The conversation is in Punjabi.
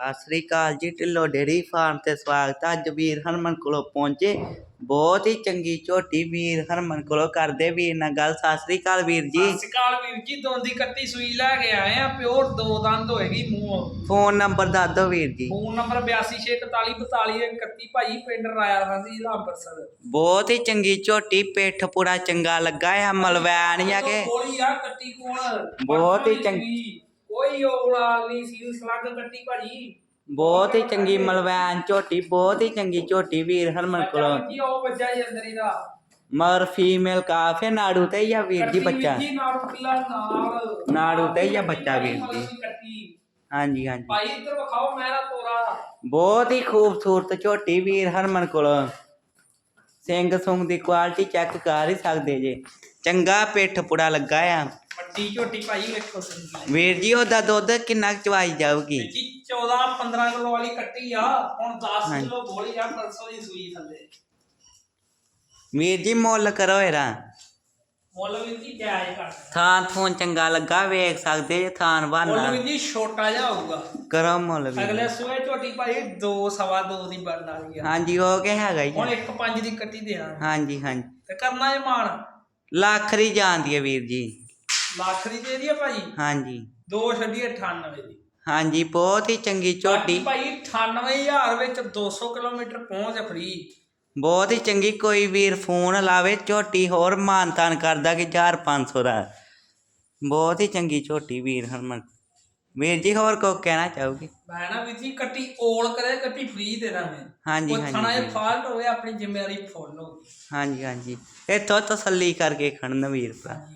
ਸਤਿ ਸ੍ਰੀ ਅਕਾਲ ਜੀ ਢਿੱਲੋ ਡੇਰੀ ਫਾਰਮ ਤੇ ਸਵਾਗਤ ਹੈ ਅੱਜ ਵੀਰ ਹਰਮਨ ਕੋਲੋਂ ਪਹੁੰਚੇ। ਬਹੁਤ ਹੀ ਚੰਗੀ ਝੋਟੀ ਵੀਰ ਹਰਮਨ ਕੋਲੋਂ ਕਰਦੇ ਵੀਰ ਨਾਲ ਗੱਲ। ਸਤਿ ਸ੍ਰੀ ਅਕਾਲ ਵੀਰ ਜੀ। ਸਤਿ ਸ਼੍ਰੀ ਅਕਾਲ ਵੀਰ ਜੀ ਦੋਂਦੀ ਕੱਟੀ ਸੂਈ ਲੈ ਕੇ ਆਏ ਆ। ਪਿਓਰ ਦੋ ਦੰਦ ਹੋਏਗੀ ਮੂੰਹ। ਫੋਨ ਨੰਬਰ ਦੱਸ ਦਿਓ ਵੀਰ ਜੀ। ਫੋਨ ਨੰਬਰ 8264422131 ਭਾਈ ਪਿੰਡ ਰਾਇਆ ਹਾਂਜੀ ਜ਼ਿਲ੍ਹਾ ਅੰਮ੍ਰਿਤਸਰ। ਬਹੁਤ ਹੀ ਚੰਗੀ ਝੋਟੀ ਪਿੱਠ ਪੂਰਾ ਚੰਗਾ ਲੱਗਾ ਆ ਮਲਵੈਣ ਆ ਕੇ। ਕੋਲੀ ਆ ਕੱਟੀ ਕੋਲ। ਬਹੁਤ ਹੀ ਚੰਗੀ। ਕੋਈ ਔਲਾ ਨਹੀਂ ਸੀ ਸਲੱਗ ਕੱਟੀ ਭਾਜੀ। ਬਹੁਤ ਹੀ ਚੰਗੀ ਮਲਵੈਣ ਝੋਟੀ ਬਹੁਤ ਹੀ ਚੰਗੀ ਝੋਟੀ ਵੀਰ ਹਰਮਨ ਕੋਲੋਂ। ਜੀ ਉਹ ਬੱਚਾ ਜੀ ਅੰਦਰ ਇਹਦਾ। ਮਗਰ ਫੀਮੇਲ ਕਾਫੇ ਨਾੜੂ ਤੇ ਆ ਵੀਰ ਜੀ ਬੱਚਾ। ਜੀ ਨਾਲ ਕਿਲਾ ਨਾਲ। ਨਾੜੂ ਤੇ ਆ ਬੱਚਾ ਵੀਰ ਜੀ। ਹਾਂਜੀ ਹਾਂਜੀ। ਭਾਈ ਇੱਧਰ ਵਿਖਾਓ ਮੇਰਾ ਤੋਰਾ। ਬਹੁਤ ਹੀ ਖੂਬਸੂਰਤ ਝੋਟੀ ਵੀਰ ਹਰਮਨ ਕੋਲੋਂ। ਸਿੰਘ ਸੁੰਗ ਦੀ ਕੁਆਲਿਟੀ ਚੈੱਕ ਕਰ ਹੀ ਸਕਦੇ ਜੇ। ਚੰਗਾ ਪਿੱਠ ਪੁੜਾ ਲੱਗਾ ਆ। ਵੱਡੀ ਝੋਟੀ ਭਾਈ ਵੇਖੋ ਤੁਸੀਂ ਵੀਰ ਜੀ ਉਹਦਾ ਦੁੱਧ ਕਿੰਨਾ ਕੁ ਚਵਾਈ ਜਾਊਗੀ? ਜੀ 14 15 ਕਿਲੋ ਵਾਲੀ ਕੱਟੀ ਆ ਹੁਣ 10 ਹਾਂਜੀ। ਕਿਲੋ ਬੋਲੀ ਆ ਪਰਸੋਂ ਦੀ ਸੂਈ ਥੱਲੇ। ਵੀਰ ਜੀ ਮੁੱਲ ਕਰੋ ਇਹਦਾ। ਮੁੱਲ ਵੀ ਜੀ ਜਾਇਜ਼ ਕਰ ਥਾਂ ਥੂਨ ਚੰਗਾ ਲੱਗਾ ਵੇਖ ਸਕਦੇ ਜੇ ਥਾਨ ਮੁੱਲ ਬਹਾਨਾ ਵੀ ਜੀ ਛੋਟਾ ਜਿਹਾ ਹੋਊਗਾ। ਕਰੋ ਮੁੱਲ ਵੀ ਅਗਲੇ ਸੂਏ ਝੋਟੀ ਭਾਈ 2 ਸਵਾ 2 ਦੀ ਬਣਨ ਵਾਲੀ ਆ। ਹਾਂਜੀ ਹੋ ਕੇ ਹੈਗਾ ਹੁਣ ਜੀ 1 5 ਦੀ ਕੱਟੀ ਦੇਣਾ ਹਾਂਜੀ ਹਾਂਜੀ। ਤੇ ਕਰਨਾ ਇਹ ਮਾਣ। ਲੱਖ ਦੀ ਜਾਂਦੀ ਹੈ ਵੀਰ ਜੀ। ਲੱਖ ਦੀ ਦੇ ਦੀ ਆ ਭਾਈ ਹਾਂਜੀ। ਦੋ ਛੱਡੀ 98 ਦੀ। ਹਾਂਜੀ ਬਹੁਤ ਹੀ ਚੰਗੀ ਝੋਟੀ। ਭਾਈ 98000 ਵਿੱਚ 200 ਕਿਲੋਮੀਟਰ ਪਹੁੰਚ ਫਰੀ ਬਹੁਤ ਹੀ ਚੰਗੀ ਕੋਈ ਵੀਰ ਫੋਨ ਲਾਵੇ ਝੋਟੀ ਹੋਰ ਮਾਨਤਾਨ ਕਰਦਾ ਕਿ 1500 ਦਾ। ਬਹੁਤ ਹੀ ਚੰਗੀ ਝੋਟੀ ਵੀਰ ਹਰਮਨ। ਵੀਰ ਜੀ ਹੋਰ ਕੋ ਕਹਿਣਾ ਚਾਹੋਗੇ? ਮੈਂ ਨਾ ਵੀ ਜੀ ਕੱਟੀ ਓਲ ਕਰੇ ਕੱਟੀ ਫ੍ਰੀ ਦੇ ਦਾਂਗੇ। ਹਾਂਜੀ, ਉਹ ਹਾਂਜੀ, ਥਾਣਾ ਇਹ। ਫਾਲਟ ਹੋਵੇ ਆਪਣੀ ਜ਼ਿੰਮੇਵਾਰੀ ਫੁੱਲ ਹਾਂਜੀ ਹਾਂਜੀ। ਇੱਥੋਂ ਤਸੱਲੀ ਕਰਕੇ ਖੜਨ ਵੀਰ ਭਰਾ।